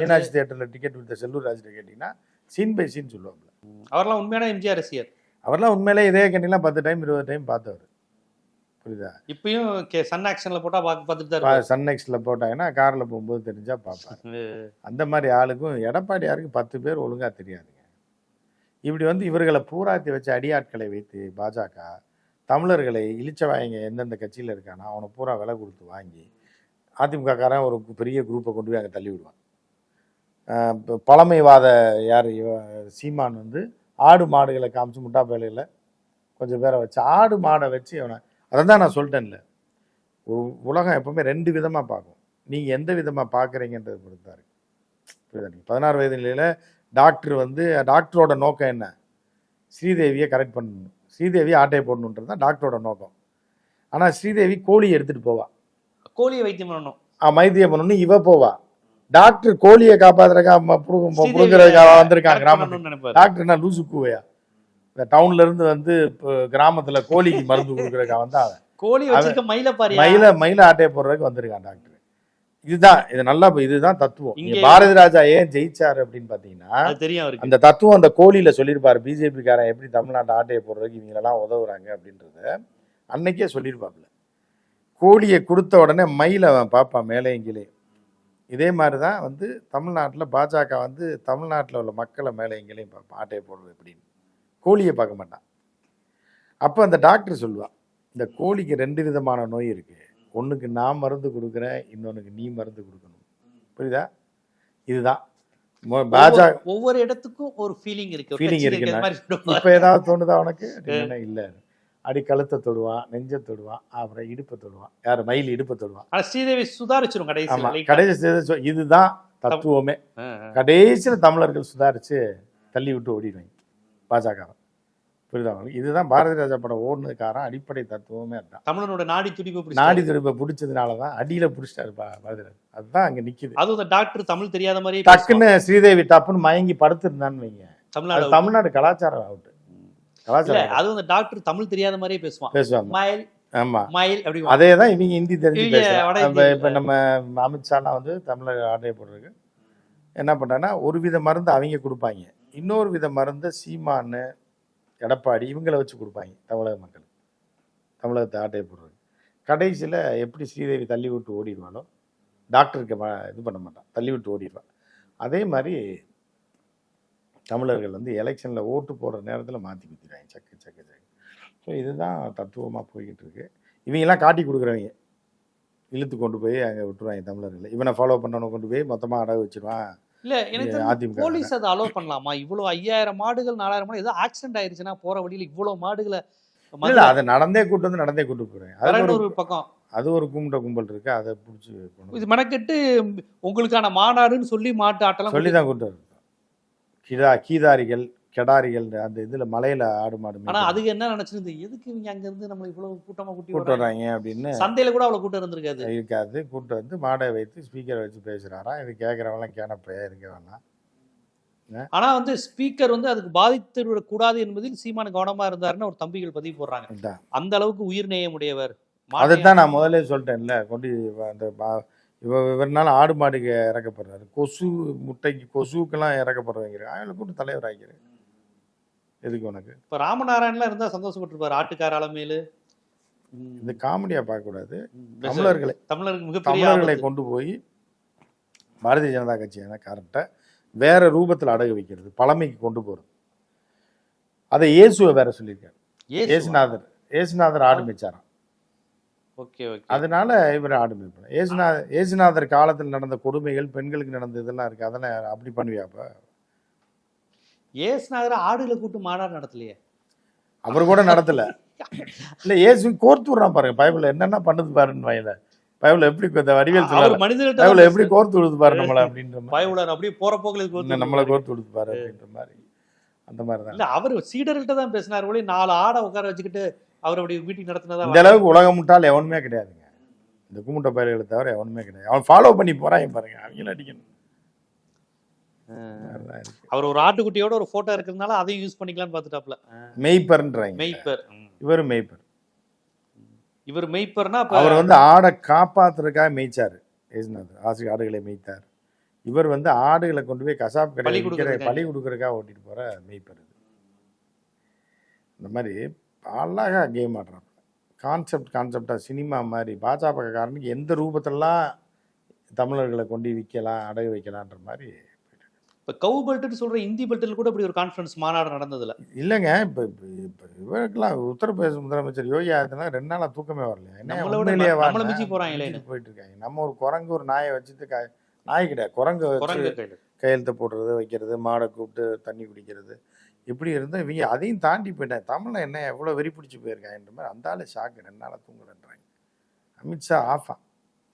மீனாட்சி தியேட்டர்ல டிக்கெட் வித்த செல்லூர் ராஜ்கிட்ட கேட்டீங்கன்னா சீன் பை சீன் சொல்லுவாப்ல அவர்லாம் உண்மையான எம்ஜிஆர் ரசிகர். அவர்லாம் உண்மையிலே இதே கண்ணிலாம் பத்து டைம் இருபது டைம் பார்த்தவர். புரியுதா? இப்பயும் கே- சன் ஆக்ஷன்ல போட்டா பாக்க பார்த்துட்டு தான். சன் நெக்ஸ்ட்ல போட்டாங்கன்னா கார்ல போகும்போது தெரிஞ்சா பார்ப்பார். அந்த மாதிரி ஆளுக்கும் எடப்பாடியாருக்கு பத்து பேர் ஒழுங்கா தெரியாதுங்க. இப்படி வந்து இவர்களை பூராத்தி வச்சு அடியாட்களை வைத்து பாஜக தமிழர்களை இழிச்சவாயங்க எந்தெந்த கட்சியில் இருக்கானோ அவனை பூரா விலை கொடுத்து வாங்கி அதிமுககாரன் ஒரு பெரிய குரூப்பை கொண்டு போய் அங்கே தள்ளி விடுவான் இப்போ பழமைவாத யார் சீமான் வந்து ஆடு மாடுகளை காமிச்சு முட்டா பேலையில் கொஞ்சம் பேரை வச்சு ஆடு மாடை வச்சு அவனை அதை தான் நான் சொல்லிட்டேன்ல. ஒரு உலகம் எப்பவுமே ரெண்டு விதமாக பார்க்கும். நீங்கள் எந்த விதமாக பார்க்குறீங்கன்றது பொறுத்தா இருக்கு. புரியுதா நீங்கள் பதினாறு வயது நிலையில் டாக்டர் வந்து டாக்டரோட நோக்கம் என்ன? ஸ்ரீதேவியை கரெக்ட் பண்ணணும். ஸ்ரீதேவி ஆட்டையை போடணுன்றது தான் டாக்டரோட நோக்கம். ஆனால் ஸ்ரீதேவி கோழி எடுத்துகிட்டு போவாள் கோழியை வைத்தியம் பண்ணணும். மைத்தியம் பண்ணணும் இவ போவா. டாக்டர் கோழியை காப்பாத்துறதுக்காக புடுங்கிறதுக்காக வந்திருக்காங்க. டாக்டர் என்ன லூசு கூவையா? இந்த டவுன்ல இருந்து வந்து கிராமத்துல கோழிக்கு மருந்து கொடுக்குறதுக்காக வந்தா அவன். கோழி வச்சிருக்க மயில பாரியா? மயில மயில ஆட்டையை போடுறதுக்கு வந்திருக்கான் டாக்டர். இதுதான் இது நல்லா இதுதான் தத்துவம். இங்க பாரதி ராஜா ஏன் ஜெயிச்சாரு அப்படின்னு பாத்தீங்கன்னா தெரியும் அந்த தத்துவம் அந்த கோழியில சொல்லியிருப்பாரு. பிஜேபி காரன் எப்படி தமிழ்நாட்டு ஆட்டையை போடுறதுக்கு இவங்களெல்லாம் உதவுறாங்க அப்படின்றத அன்னைக்கே சொல்லியிருப்பாப்புல. கோழியை கொடுத்த உடனே மயிலை அவன் பார்ப்பான் மேலேயும் கீழே இதே மாதிரி தான் வந்து தமிழ்நாட்டில் பாஜக வந்து தமிழ்நாட்டில் உள்ள மக்களை மேலே எங்கேயும் பார்ப்பான் ஆட்டையை போடுறது எப்படின்னு. கோழியை பார்க்க மாட்டான். அப்போ அந்த டாக்டர் சொல்லுவான் இந்த கோழிக்கு ரெண்டு விதமான நோய் இருக்கு. ஒன்றுக்கு நான் மருந்து கொடுக்குறேன் இன்னொன்றுக்கு நீ மருந்து கொடுக்கணும். புரியுதா? இதுதான். பாஜக ஒவ்வொரு- இடத்துக்கும் ஒரு ஃபீலிங் இருக்கு. Touching இருக்கு. இப்போ ஏதாவது தோணுதா உனக்கு? இல்லை. அடி கழுத்தை தொடுவான் நெஞ்சை தொடுவான் அப்புறம் இடுப்பை தொடுவான். யார் மயில் இடுப்பை தொடுவான். ஆனா ஸ்ரீதேவி சுதாரிச்சிரும் ஆமா கடைசி கடைசி இதுதான் தத்துவமே. கடைசியில் தமிழர்கள் சுதாரிச்சு தள்ளி விட்டு ஓடிடுவாங்க பாஜக புரியுதா இதுதான் பாரதி ராஜா படம் ஓடுனதுக்காரன் அடிப்படை தத்துவமே அதுதான். தமிழனோட நாடி துடிப்பு நாடி துடுப்பை பிடிச்சதுனால தான் அடியில பிடிச்சிட்டாரு பாரதி ராஜா. அதுதான் அங்க நிக்குது. அதுவும் டாக்டர் தமிழ் தெரியாத மாதிரியே டக்குன்னு ஸ்ரீதேவி டப்புன்னு மயங்கி படுத்திருந்தான்னு வைங்க. தமிழ்நாடு தமிழ்நாடு கலாச்சாரம் அவுட்டு. அதுவும் இந்த டாக்டர் தமிழ் தெரியாத மாதிரியே பேசுவான். பேசுவாங்க. மயில் ஆமா. மயில் அப்படி அதே தான் இவங்க ஹிந்தி தெரிஞ்சு இப்ப- நம்ம அமித்ஷாலாம் வந்து தமிழர் ஆட்டையை போடுறதுக்கு என்ன பண்றாங்கன்னா ஒரு வித மருந்து அவங்க கொடுப்பாங்க. இன்னொரு வித மருந்தை சீமானு எடப்பாடி இவங்கள வச்சு கொடுப்பாங்க தமிழக மக்கள் தமிழகத்தை ஆட்டையை போடுறது கடைசியில் எப்படி ஸ்ரீதேவி தள்ளி விட்டு ஓடிடுவாளோ டாக்டருக்கு இது பண்ண மாட்டான் தள்ளி விட்டு ஓடிடுவான். அதே மாதிரி தமிழர்கள் வந்து எலெக்ஷனில் ஓட்டு போடுற நேரத்தில் மாற்றி குத்திடுவாங்க. சக்கு சக்கு சக்கு. ஸோ இதுதான் தத்துவமாக போய்கிட்டு இருக்கு இவங்கெல்லாம் காட்டி கொடுக்குறவங்க. இழுத்து கொண்டு போய் அங்கே விட்டுருவாங்க தமிழர்களை. இவனை ஃபாலோ பண்ணவனை கொண்டு போய் மொத்தமாக அடகு வச்சிருவான். இல்ல எனக்கு போலீஸ் அதை அலோவ் பண்ணலாமா? இவ்வளவு ஐயாயிரம் மாடுகள் நாலாயிரம் மாடு ஏதோ ஆக்சிடென்ட் ஆயிருச்சுன்னா போற வழியில இவ்வளவு மாடுகளை இல்லை அதை நடந்தே கூட்டு வந்து நடந்தே கூட்டு போகிறேன் அது ஒரு பக்கம். அது ஒரு கும்பிட்ட கும்பல் இருக்கு. அதை பிடிச்சி இது மெனக்கெட்டு உங்களுக்கான மாநாடுன்னு சொல்லி மாட்டு ஆட்டெல்லாம் சொல்லி தான் கூட்டு கிடா கீதாரிகள் கெடாரிகள் அந்த இதுல மலையில ஆடு மாடு ஆனா மேய்க்கிறது. அதுக்கு என்ன நினைச்சிருந்து? எதுக்கு இவங்க அங்க இருந்து நம்மள இவ்வளவு கூட்டமா கூட்டி கூட்டு வர்றாங்க? அப்படின்னு சந்தையில கூட அவ்வளவு கூட்டம் இருந்திருக்காது. இருக்காது. கூட்டு வந்து மாடை வைத்து ஸ்பீக்கர் வச்சு பேசுறாராம் இது கேட்குறவங்களாம் கேனப்பையா இருக்க வேணாம். ஆனா வந்து ஸ்பீக்கர் வந்து அதுக்கு பாதித்து விடக்கூடாது என்பதில் சீமான் கவனமா இருந்தாருன்னு ஒரு தம்பிகள் பதிவு போடுறாங்க. அந்த அளவுக்கு உயிர் நேயமுடையவர். அதைத்தான் நான் முதல்ல சொல்லிட்டேன்ல கொண்டு அந்த பா- இவ இவர்னால ஆடு மாடுக்கு இறக்கப்படுறாரு. கொசு முட்டைக்கு கொசுக்கெல்லாம் இறக்கப்படுறவங்க அவங்களை கூட்டு தலைவர் ஆக்கிறாரு எதுக்கு உனக்கு? இப்ப ராமநாராயணன்லாம் இருந்தா சந்தோஷப்பட்டிருப்பாரு. ஆட்டுக்கார அலமேலு. ம், இது காமெடியா பார்க்கக்கூடாது. தமிழர்களை தமிழருக்கு மிகப்பெரிய தமிழர்களை. கொண்டு போய் பாரதிய ஜனதா கட்சியான கரெக்டை வேற ரூபத்தில் அடகு வைக்கிறது. பழமைக்கு கொண்டு போறது. அதை இயேசுவை வேற சொல்லியிருக்காரு. இயேசுவா? இயேசுநாதர் ஆடு ஓகே அதனால இவர் ஆடு மேய்ப்பார் இயேசுநாதர் இயேசுநாதர் காலத்தில் நடந்த கொடுமைகள் பெண்களுக்கு நடந்த இதெல்லாம் இருக்கு. அதெல்லாம் அப்படி பண்ணுவியாப்ப ஏசுநாதர் ஆடுகளை கூட்டு மாநாடு நடத்தலையே. அவர் கூட நடத்தல. இல்ல இயேசு கோர்த்து விடுறான் பாருங்க. பைபிள்ல என்னென்ன பண்ணுது பாருன்னு வயல. பைபிள் எப்படி இந்த வடிவேல் அவர் சொல்லல மனிதர்கிட்ட பைபிள் எப்படி கோர்த்து விடுது பாரு நம்மள அப்படின்ற மாதிரி. பயவுலர் அப்படியே போற போக்குல நம்மளை கோர்த்து விடுது பாரு அப்படின்ற மாதிரி. அந்த மாதிரி தான் இல்ல அவர் சீடர்கிட்ட தான் பேசினார் ஒளி. நாலு ஆடை உட்கார வச்சுக்கிட்டு அவர் அப்படி மீட்டிங் நடத்தினதா இந்த அளவுக்கு உலகம் முட்டால் எவனுமே கிடையாதுங்க. இந்த கும்பிட்ட பயிர்களை தவிர எவனுமே கிடையாது. அவன் ஃபாலோ பண்ணி போறாங்க பாருங்க. அவங்கள அடிக்கணும். அவர் ஒரு ஆட்டுக்குட்டியோட ஒரு போட்டோ இருக்கிறதுனால அதையும் யூஸ் பண்ணிக்கலாம்னு பார்த்துட்டாப்ல மெய்ப்பர்ன்றாங்க. மெய்ப்பர். இவர் மெய்ப்பர். இவர் மெய்ப்பர்னா அப்ப அவர் வந்து ஆடை காப்பாத்துறதுக்காக மேய்ச்சாரு. ஏசுநாதர். ஆசி ஆடுகளை மேய்த்தார். இவர் வந்து ஆடுகளை கொண்டு போய் கசாப் கடை. பழி கொடுக்கறதுக்காக. ஓட்டிட்டு போற மெய்ப்பர் இந்த மாதிரி அழகா கேம் ஆடுறாங்க கான்செப்ட் கான்செப்டா சினிமா மாதிரி பாஜக காரனுக்கு எந்த ரூபத்திலலாம் தமிழர்களை கொண்டு விற்கலாம் அடகு வைக்கலான்ற மாதிரி இப்ப கவு பெல்ட்னு சொல்ற இந்தி பெல்ட்டில் கூட இப்படி ஒரு கான்ஃபரன்ஸ் மாநாடு நடந்ததுல இல்லைங்க இப்போ இப்போ இவருக்கெல்லாம் உத்தரப்பிரதேச முதலமைச்சர் யோகி ஆதித்யநாத் ரெண்டு நாளா தூக்கமே வரல. என்ன போறாங்களே. மிஞ்சிட்டு போயிட்டு இருக்காங்க. நம்ம ஒரு குரங்கு ஒரு நாயை வச்சுட்டு க- நாய் கிடையாது. குரங்கு குரங்கு கையெழுத்து போடுறது வைக்கிறது மாடை கூப்பிட்டு தண்ணி குடிக்கிறது இப்படி இருந்தால் இவங்க அதையும் தாண்டி போயிட்டாங்க. தமிழ்ல என்ன எவ்வளோ வெறி பிடிச்சி போயிருக்காங்கன்ற மாதிரி அந்த ஆளு ஷாக்கு ரெண்டு நாளாக தூங்குறேன்றாங்க அமித்ஷா ஆஃபா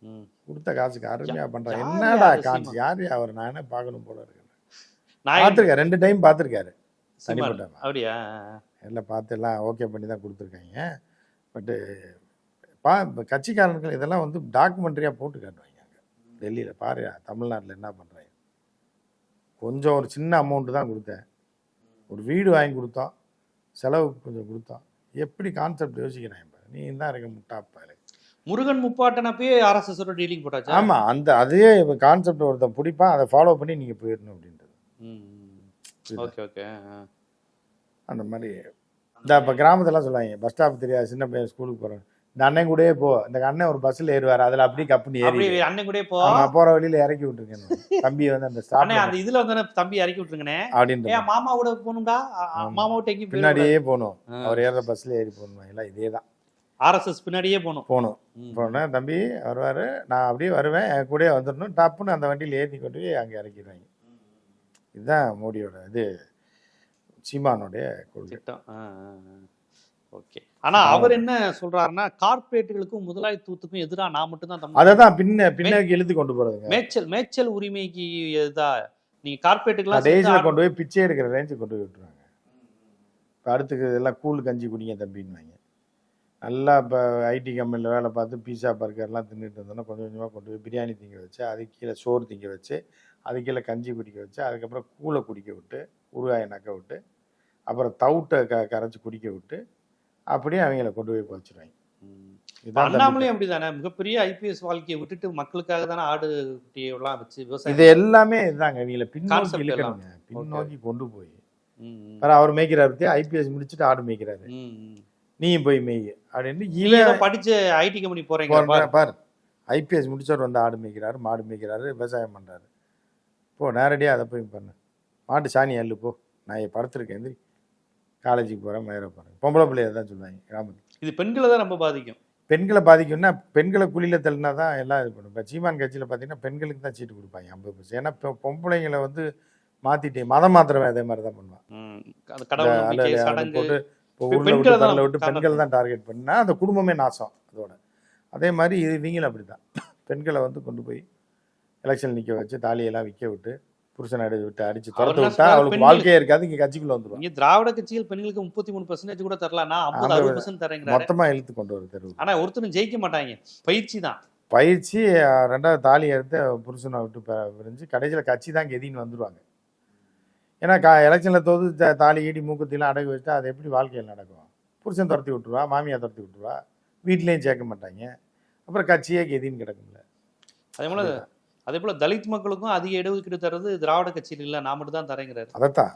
ம். கொடுத்த காசுக்கு அருமையா பண்றாங்க யார் என்னடா காசு? யார் அவர் நான் என்ன பார்க்கணும் போல இருக்கு. நான் பார்த்துருக்காரு. ரெண்டு டைம் பார்த்துருக்காரு. தனிப்பட்ட அப்படியா? எல்லாம் பார்த்து எல்லாம் ஓகே பண்ணி தான் கொடுத்துருக்காங்க. பட்டு பா கட்சிக்காரர்கள் இதெல்லாம் வந்து டாக்குமெண்ட்ரியாக போட்டு காட்டுவாங்க அங்கே. டெல்லியில். பாரு தமிழ்நாட்டில் என்ன பண்ணுறாங்க கொஞ்சம் ஒரு சின்ன அமௌண்ட்டு தான் கொடுத்தேன். ஒரு வீடு வாங்கி கொடுத்தோம் செலவுக்கு கொஞ்சம் கொடுத்தோம் எப்படி கான்செப்ட் யோசிக்கிறாங்க பாரு. நீ தான் இருக்க முட்டாப்பாரு முருகன் முப்பாட்டனப்பயே ஆர்எஸ்எஸ் டீலிங் போட்டாச்சா? ஆமாம் அந்த அதே கான்செப்ட் ஒருத்தன் பிடிப்பான் அதை ஃபாலோ பண்ணி நீங்கள் போயிடணும் அப்படின்றது. ஓகே ஓகே அந்த மாதிரி இந்த இப்போ கிராமத்துலாம் சொல்லுவாங்க பஸ் ஸ்டாப் தெரியாது சின்ன பையன் ஸ்கூலுக்கு போகிறேன் இந்த அண்ணன் கூடயே போ. இந்த அண்ணன் ஒரு பஸ்ஸில் ஏறுவார். அதில் அப்படியே கப்புன்னு ஏறி அண்ணன் கூட போ. போற வழியில இறக்கி விட்டுருக்கேன் தம்பி வந்து அந்த ஸ்டாப் அந்த இதுல வந்து தம்பி இறக்கி விட்டுருங்கண்ணே. அப்படின்ற ஏன் மாமா கூட போகணும்டா. மாமா விட்டு எங்கேயும் பின்னாடியே போகணும். அவர் ஏற பஸ்ல ஏறி போகணும்? எல்லாம் இதே தான். ஆர்எஸ்எஸ் பின்னாடியே போகணும். போகணும். போனேன் தம்பி வருவாரு. நான் அப்படியே வருவேன். என் கூடயே வந்துடணும். டப்புன்னு அந்த வண்டியில் ஏற்றி கொண்டு போய் அங்கே இறக்கிடுவாங்க. இதுதான் மோடியோட இது. சீமானுடைய கொள்கை. ஓகே. ஆனா அவர் என்ன சொல்றாருன்னா கார்ப்பரேட்டுகளுக்கும் முதலாளித்துவத்துக்கும் எதிரா நான் மட்டும் தான் அதை தான் பின்ன பின்னாடி இழுத்து கொண்டு போறதுங்க. மேய்ச்சல் மேய்ச்சல் உரிமைக்கு எதா நீங்க கார்ப்பரேட்டுக்கெல்லாம் கடைசியில் சேர்ந்து கொண்டு போய் பிச்சை எடுக்கிற ரேஞ்சு கொண்டு போய் விட்டுருவாங்க. இப்போ அடுத்துக்கு இதெல்லாம் கூழ் கஞ்சி குடிங்க தம்பின்னுவாங்க. நல்லா இப்போ ஐடி கம்பெனியில் வேலை பார்த்து பீஸா பர்கர்லாம் தின்னுட்டு இருந்தோன்னா கொஞ்சம் கொஞ்சமாக கொண்டு போய் பிரியாணி திங்க வச்சு அது கீழே சோறு திங்க வச்சு அது கீழே கஞ்சி குடிக்க வச்சு அதுக்கப்புறம் கூழை குடிக்க விட்டு உருவாயை நக்க விட்டு அப்புறம் தவுட்டை க கரைச்சி குடிக்க விட்டு அப்படியே அவங்கள கொண்டு போய் தம்பி. அண்ணாமலையும் அப்படிதானே? மிகப்பெரிய ஐபிஎஸ் வாழ்க்கையை விட்டுட்டு மக்களுக்காக தானே ஆடு குட்டியை எல்லாம் வச்சு இது விவசாயம் எல்லாமே இதுதாங்க இவங்களை பின்னோக்கி இழுக்கணுங்க. பின்னோக்கி கொண்டு போய். அவர் மேய்க்கிறாரு பத்தி ஐபிஎஸ் முடிச்சுட்டு ஆடு மேய்க்கிறாரு. நீயும் போய் மேய். அப்படின்னு இவன் படிச்சு ஐடி கம்பெனி போறீங்க பாரு. ஐபிஎஸ் முடிச்சவர் வந்து ஆடு மேய்க்கிறாரு மாடு மேய்க்கிறாரு விவசாயம் பண்றாரு. போ நேரடியாக அதை போய் பண்ணு. மாட்டு சாணி அள்ளு போ. நான் படுத்திருக்கேன் எந்திரி. காலேஜுக்கு போகிறேன் மயிர போகிறேன் பொம்பளை பிள்ளைய தான் சொல்லுவாங்க கிராமத்தில். இது பெண்களை தான் ரொம்ப பாதிக்கும். பெண்களை பாதிக்கும்னா பெண்களை குழியில் தள்ளினா தான் எல்லாம் இது பண்ணும். இப்போ சீமான் கட்சியில் பார்த்தீங்கன்னா பெண்களுக்கு தான் சீட்டு கொடுப்பாங்க ஐம்பது பர்சன்ட். ஏன்னா இப்போ பொம்பளைங்களை வந்து மாற்றிட்டு மதம் மாத்திரமே அதே மாதிரி தான் பண்ணுவான் போட்டு இப்போ ஊரில் விட்டு தரல விட்டு பெண்கள் தான் டார்கெட் பண்ணா அந்த குடும்பமே நாசம் அதோட. அதே மாதிரி இது இவங்களும் அப்படி தான் பெண்களை வந்து கொண்டு போய் எலெக்ஷன் நிற்க வச்சு தாலியெல்லாம் விற்க விட்டு புருஷனை அடி விட்டு அடிச்சு துரத்து விட்டா அவளுக்கு வாழ்க்கையே இருக்காது இங்க கட்சிக்குள்ள வந்துருவான் இங்க திராவிட கட்சிகள் பெண்களுக்கு முப்பத்தி மூணு பர்சன்டேஜ் கூட தரலாம். நான் ஐம்பது அறுபது பர்சன்ட் தரேங்கிறாரு. மொத்தமா இழுத்து கொண்டு வர தெருவு ஆனா ஒருத்தரும் ஜெயிக்க மாட்டாங்க. பயிற்சி தான். பயிற்சி ரெண்டாவது தாலி எடுத்து புருஷனை விட்டு பிரிஞ்சு கடைசியில் கட்சி தான் கெதின்னு வந்துருவாங்க. ஏன்னா கா எலெக்ஷனில் தோது தாலி ஈடி மூக்கத்திலாம் அடகு வச்சுட்டா அது எப்படி வாழ்க்கையில் நடக்கும்? புருஷன் துரத்தி விட்டுருவா மாமியார் துரத்தி விட்டுருவா வீட்லேயும் சேர்க்க மாட்டாங்க. அப்புறம் கட்சியே கெதின்னு கிடக்கும்ல. அதே போல அதே போல தலித் மக்களுக்கும் அதிக இடஒதுக்கீடு தர்றது திராவிட கட்சியில் இல்ல நான் மட்டும் தான் தரேங்கிறாரு அதைத்தான்.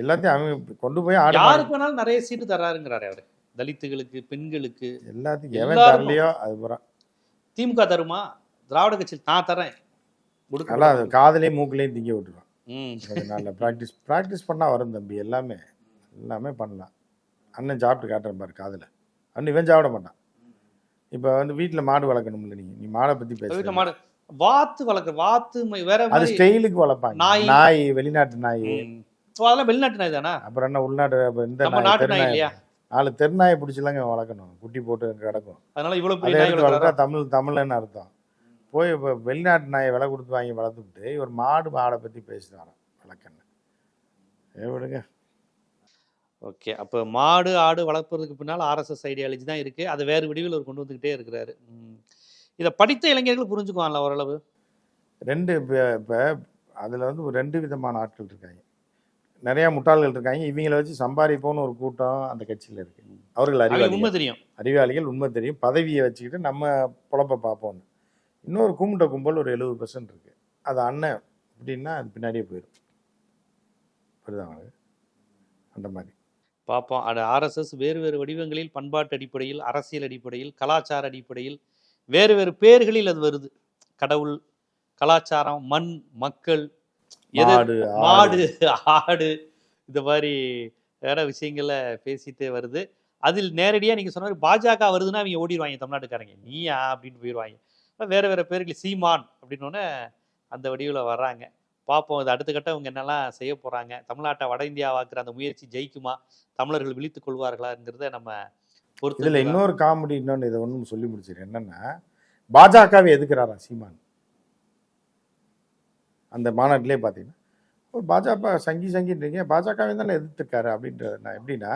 எல்லாத்தையும் அவங்க கொண்டு போய் யாருக்கு வேணாலும் நிறைய சீட்டு தர்றாருங்கிறாரு அவரு. தலித்துகளுக்கு பெண்களுக்கு. எல்லாத்துக்கும் எவன். தரலையோ அது பூரா. திமுக தருமா? திராவிட கட்சியில் நான் தரேன் நல்லா அது காதுலேயும் மூக்குலேயும் திங்க விட்டுருவான் நல்ல ப்ராக்டிஸ் ப்ராக்டிஸ் பண்ணால் வரும் தம்பி எல்லாமே. எல்லாமே பண்ணலாம். அண்ணன் சாப்பிட்டு காட்டுறேன் பாரு காதில். அண்ணன் இவன் சாப்பிட மாட்டான். இப்போ வந்து வீட்டில் மாடு வளர்க்கணும்ல நீ. நீ மாடை பற்றி பேச மாடு வாத்து வளர்க்குற வாத்து வேற அது ஸ்டைலுக்கு வளர்ப்பாங்க. நாய். நாய் வெளிநாட்டு நாய். அதெல்லாம் வெளிநாட்டு நாய் தானா? அப்புறம் என்ன உள்நாட்டு இந்த நாட்டு நாய் இல்லையா? நாலு தெருநாயை பிடிச்சிலாங்க வளர்க்கணும். குட்டி போட்டு கிடக்கும். அதனால எடுத்து வளர்த்தா? தமிழ் தமிழ்னு அர்த்தம். போய் இப்போ வெளிநாட்டு நாயை விலை கொடுத்து வாங்கி வளர்த்துவிட்டு இவர் மாடு மாடை பற்றி பேசுகிறாராம் வழக்கன்னு ஏ விடுங்க? ஓகே. அப்போ மாடு ஆடு வளர்ப்பதற்கு பின்னால் ஆர்எஸ்எஸ் ஐடியாலஜி தான் இருக்கு. அதை வேறு வடிவில் அவர் கொண்டு வந்துக்கிட்டே இருக்கிறாரு. இதை படித்த இளைஞர்கள் புரிஞ்சுக்குவான்ல ஓரளவு? ரெண்டு இப்போ அதில் வந்து ஒரு ரெண்டு விதமான ஆட்கள் இருக்காங்க. நிறையா முட்டாள்கள் இருக்காங்க. இவங்கள வச்சு சம்பாதிப்போன்னு ஒரு கூட்டம் அந்த கட்சியில் இருக்கு. அவர்கள் அறிவாளிகள். உண்மை தெரியும். அறிவாளிகள் உண்மை தெரியும். பதவியை வச்சுக்கிட்டு நம்ம பொழப்ப பார்ப்போம்னு இன்னொரு கும்பிட்ட கும்பல் ஒரு எழுபது பர்சன்ட் இருக்கு. அது அண்ணன் அப்படின்னா அது பின்னாடியே போயிடும். புரியுதா உங்களுக்கு? அந்த மாதிரி. பார்ப்போம். அது ஆர்எஸ்எஸ் வேறு வேறு வடிவங்களில் பண்பாட்டு அடிப்படையில் அரசியல் அடிப்படையில் கலாச்சார அடிப்படையில் வேறு வேறு பேர்களில் அது வருது. கடவுள் கலாச்சாரம் மண் மக்கள் எது? மாடு ஆடு. இந்த மாதிரி வேற விஷயங்கள பேசிட்டே வருது. அதில் நேரடியாக நீங்கள் சொன்ன மாதிரி பாஜக வருதுன்னா அவங்க ஓடிடுவாங்க தமிழ்நாட்டுக்காரங்க. நீயா அப்படின்னு போயிடுவாங்க. வேற வேற பேர்கள் சீமான் அப்படின்னோடனே அந்த வடிவில் வர்றாங்க. பார்ப்போம் இது அடுத்த கட்டம் இவங்க என்னெல்லாம் செய்ய போகிறாங்க தமிழ்நாட்டை வட இந்தியாவாக்குற அந்த முயற்சி ஜெயிக்குமா? தமிழர்கள் விழித்துக் கொள்வார்களாங்கிறத நம்ம பொறுத்து இதில் இன்னொரு காமெடி இன்னொன்று இதை ஒன்றும் சொல்லி முடிச்சிரு என்னன்னா பாஜகவை எதுக்குறாரா சீமான்? அந்த மாநாட்டிலே பார்த்தீங்கன்னா ஒரு பாஜக சங்கி சங்கின்றீங்க பாஜகவே தானே எதிர்த்துருக்காரு அப்படின்றது நான் எப்படின்னா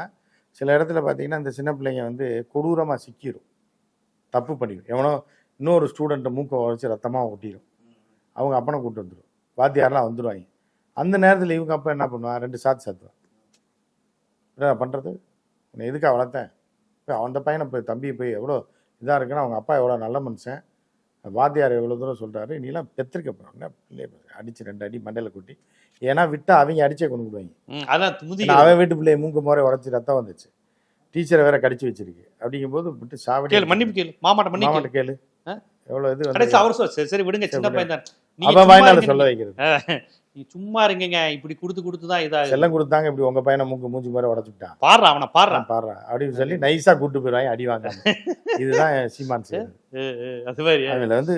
சில இடத்துல பார்த்தீங்கன்னா இந்த சின்ன பிள்ளைங்க வந்து கொடூரமாக சிக்கிரும். தப்பு பண்ணிடும் எவனோ இன்னொரு ஸ்டூடெண்ட்டை மூக்கை உடச்சி ரத்தமாக ஒட்டிடும் அவங்க அப்பனை கூட்டு வந்துடும் வாத்தியாரெலாம் வந்துடுவாங்க அந்த நேரத்தில் இவங்க அப்பா என்ன பண்ணுவான்? ரெண்டு சாத்து சாத்துவான். என்ன பண்ணுறது உன்னை எதுக்காக வளர்த்தேன்? போய் அந்த பையனை போய் தம்பியை போய் எவ்வளோ இதாக இருக்குன்னா அவங்க அப்பா எவ்வளோ நல்ல மனுஷன். வாத்தியார் எவ்வளோ தூரம் சொல்கிறாரு நீலாம் பெற்றிருக்க பிள்ளைய அடிச்சு ரெண்டு அடி மண்டையில் கொட்டி. ஏன்னா விட்டா அவங்க அடிச்சே கொண்டு விடுவாங்க அதான் அவன் வீட்டு பிள்ளைய மூக்கு முறை உடச்சி ரத்தம் வந்துச்சு. டீச்சரை வேற கடிச்சு வச்சிருக்கு. அப்படிங்கும்போது விட்டு சாவடி மன்னிப்பு கேளு. மாமாட்ட மாமாட்ட கேளு? எவ்வளோ இது அவர் சரி விடுங்க சின்ன. பையன் அவன் வாயினால சொல்ல வைக்கிறது. நீ சும்மா இருங்கங்க. இப்படி கொடுத்து கொடுத்து தான் இதாகுது. செல்லம் கொடுத்தாங்க. இப்படி உங்க பையனை மூக்கு மூஞ்சி மாதிரி உடச்சுட்டான் பாடுறா அவனை பாடுறா. பாடுறா அப்படின்னு சொல்லி நைஸா கூட்டு போயிடுவாங்க அடி வாங்காம. இதுதான் சீமான் ஏ, ஏ, அது மாதிரி அதுல வந்து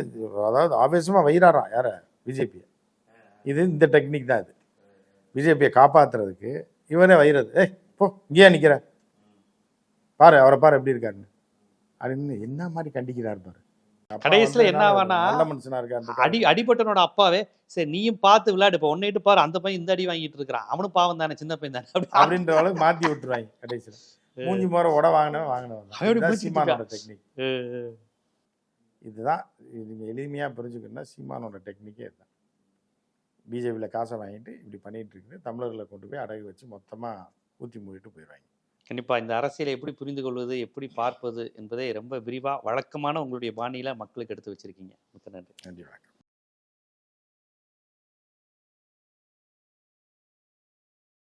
அதாவது ஆவேசமா வைராறான் யார? பிஜேபி இது இந்த டெக்னிக் தான் இது. பிஜேபியை காப்பாத்துறதுக்கு இவனே வைரது ஏய் போ இங்கேயா நிக்கிற? பாரு அவரை பாரு எப்படி இருக்காருன்னு. அப்படின்னு என்ன மாதிரி கண்டிக்கிறாரு பாரு. கடைசியில என்ன ஆவானா, அடி அடிபட்டனோட அப்பாவே சரி நீயும் பார்த்து விளையாடு இப்போ ஒன்னிட்டு பாரு அந்த பையன் இந்த அடி வாங்கிட்டு இருக்கிறான். அவனும் பாவம் தானே சின்ன பையன் தானே. அப்படி அப்படின்ற அளவுக்கு மாத்தி விட்டுருவாங்க கடைசியில. மூஞ்சி முறை உட வாங்கினவன் வாங்கினவன் சீமானோட டெக்னிக். இதுதான் இது நீங்க எளிமையா புரிஞ்சுக்கணும்னா சீமானோட டெக்னிக்கே இதுதான். பிஜேபியில் காசை வாங்கிட்டு இப்படி பண்ணிட்டு இருக்குது. தமிழர்களை கொண்டு போய் அடகு வச்சு மொத்தமா ஊத்தி மூடிட்டு போயிடுவாங்க. கண்டிப்பாக இந்த அரசியலை எப்படி புரிந்து கொள்வது எப்படி பார்ப்பது என்பதை ரொம்ப விரிவாக வழக்கமான உங்களுடைய பாணியில் மக்களுக்கு எடுத்து வச்சுருக்கீங்க. மிக்க நன்றி.